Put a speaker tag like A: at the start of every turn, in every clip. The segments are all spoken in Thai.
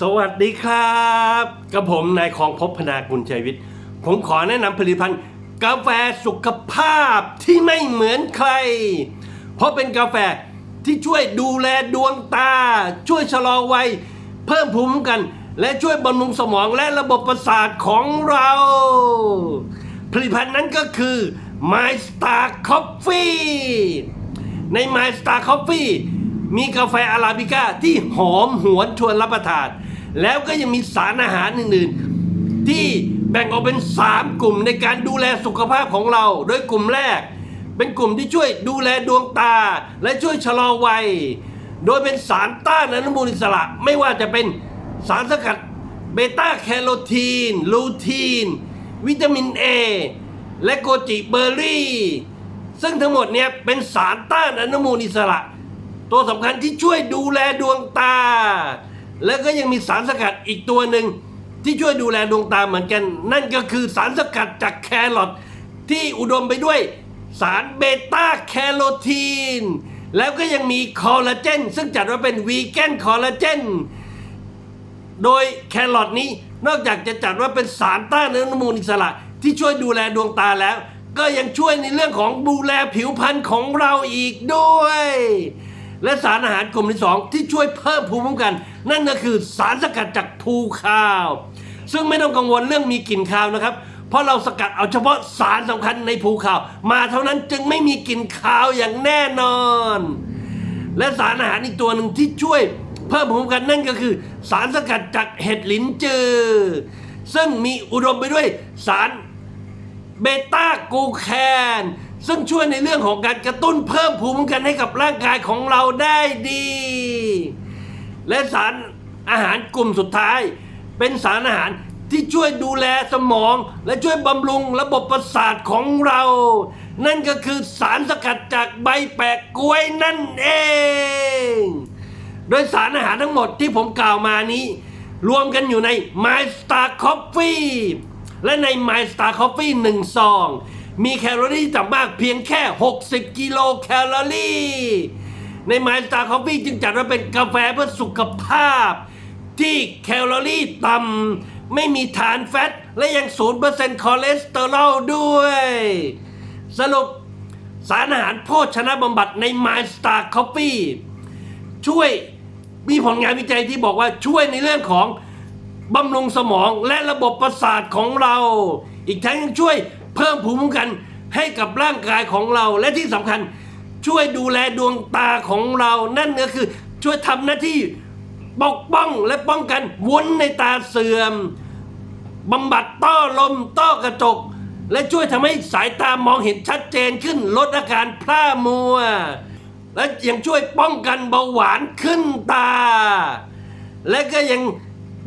A: สวัสดีครับกับผมนายของพบพนากุลชัยวิทย์ ผมขอแนะนำผลิตภัณฑ์ กาแฟสุขภาพที่ไม่เหมือนใคร เพราะเป็นกาแฟที่ช่วยดูแลดวงตา ช่วยชะลอวัย เพิ่มภูมิคุ้มกัน และช่วยบำรุงสมองและระบบประสาทของเรา ผลิตภัณฑ์นั้นก็คือ My Star Coffee ใน My Star Coffee มีกาแฟอาราบิก้าที่หอมหวนชวนรับประทาน แล้วก็ยังมีสารอาหารอื่นๆ ที่แบ่งออกเป็น 3 กลุ่มในการดูแลสุขภาพของเรา โดยกลุ่มแรก เป็นกลุ่มที่ช่วยดูแลดวงตา และช่วยชะลอวัย โดยเป็นสารต้านอนุมูลอิสระ ไม่ว่าจะเป็นสารสกัดเบต้าแคโรทีน ลูทีน วิตามิน A และโกจิเบอร์รี่ ซึ่งทั้งหมดเนี้ยเป็นสารต้านอนุมูลอิสระ ตัวสำคัญที่ช่วยดูแลดวงตา แล้วก็ยังมีสารสกัดอีกตัวหนึ่งที่ช่วยดูแลดวงตาเหมือนกัน นั่นก็คือสารสกัดจากแครอทที่อุดมไปด้วยสารเบต้าแคโรทีน แล้วก็ยังมีคอลลาเจน ซึ่งจัดว่าเป็นวีแกนคอลลาเจน โดยแครอทนี้นอกจากจะจัดว่าเป็นสารต้านอนุมูลอิสระ ที่ช่วยดูแลดวงตาแล้ว ก็ยังช่วยในเรื่องของดูแลผิวพรรณของเราอีกด้วย และสารอาหารกลุ่มที่สองที่ช่วยเพิ่มภูมิคุ้มกัน นั่นก็คือสารสกัดจากภูข้าว ซึ่งไม่ต้องกังวลเรื่องมีกลิ่นคาวนะครับ เพราะเราสกัดเอาเฉพาะสารสำคัญในภูข้าว มาเท่านั้นจึงไม่มีกลิ่นคาวอย่างแน่นอน และสารอาหารอีกตัวหนึ่งที่ช่วยเพิ่มภูมิคุ้มกันนั่นก็คือ สารสกัดจากเห็ดหลินจือ ซึ่งมีอุดมไปด้วยสาร เบต้ากูแคนซึ่งช่วยในเรื่องของการกระตุ้นเพิ่มภูมิคุ้มกันให้กับร่างกายของเราได้ดี และสารอาหารกลุ่มสุดท้าย เป็นสารอาหารที่ช่วยดูแลสมอง และช่วยบำรุงระบบประสาทของเรา นั่นก็คือสารสกัดจากใบแปะกล้วยนั่นเอง โดยสารอาหารทั้งหมดที่ผมกล่าวมานี้ รวมกันอยู่ใน My Star Coffee และใน My Star Coffee 1ซอง มีแคลอรี่ต่ำมากเพียงแค่ 60 กิโลแคลอรี่ ใน My Star Coffee จึงจัดว่าเป็นกาแฟเพื่อสุขภาพ ที่แคลอรี่ต่ำไม่มีฐานแฟต และยัง 0%คอเลสเตอรอลด้วย สรุปสารอาหารโภชนะบำบัดใน My Star Coffee ช่วยมีผลงานวิจัยที่บอกว่าช่วยในเรื่องของ บำรุงสมองและระบบประสาทของเรา อีกทั้งยังช่วยเพิ่มภูมิคุ้มกันให้กับร่างกายของเราและที่สำคัญช่วยดูแลดวงตาของเรานั่นก็คือช่วยทำหน้าที่ปกป้องและป้องกันวุ้นในตาเสื่อมบำบัดต้อลมต้อกระจก และช่วยทำให้สายตามองเห็นชัดเจนขึ้นลดอาการพร่ามัว และยังช่วยป้องกันเบาหวานขึ้นตา และก็ยัง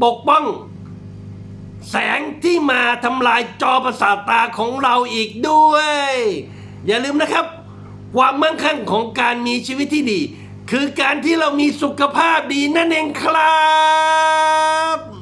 A: ปกป้อง แสงที่มาทำลายจอประสาทตาของเราอีกด้วย อย่าลืมนะครับ ความมั่งคั่งของการมีชีวิตที่ดี คือการที่เรามีสุขภาพดีนั่นเองครับ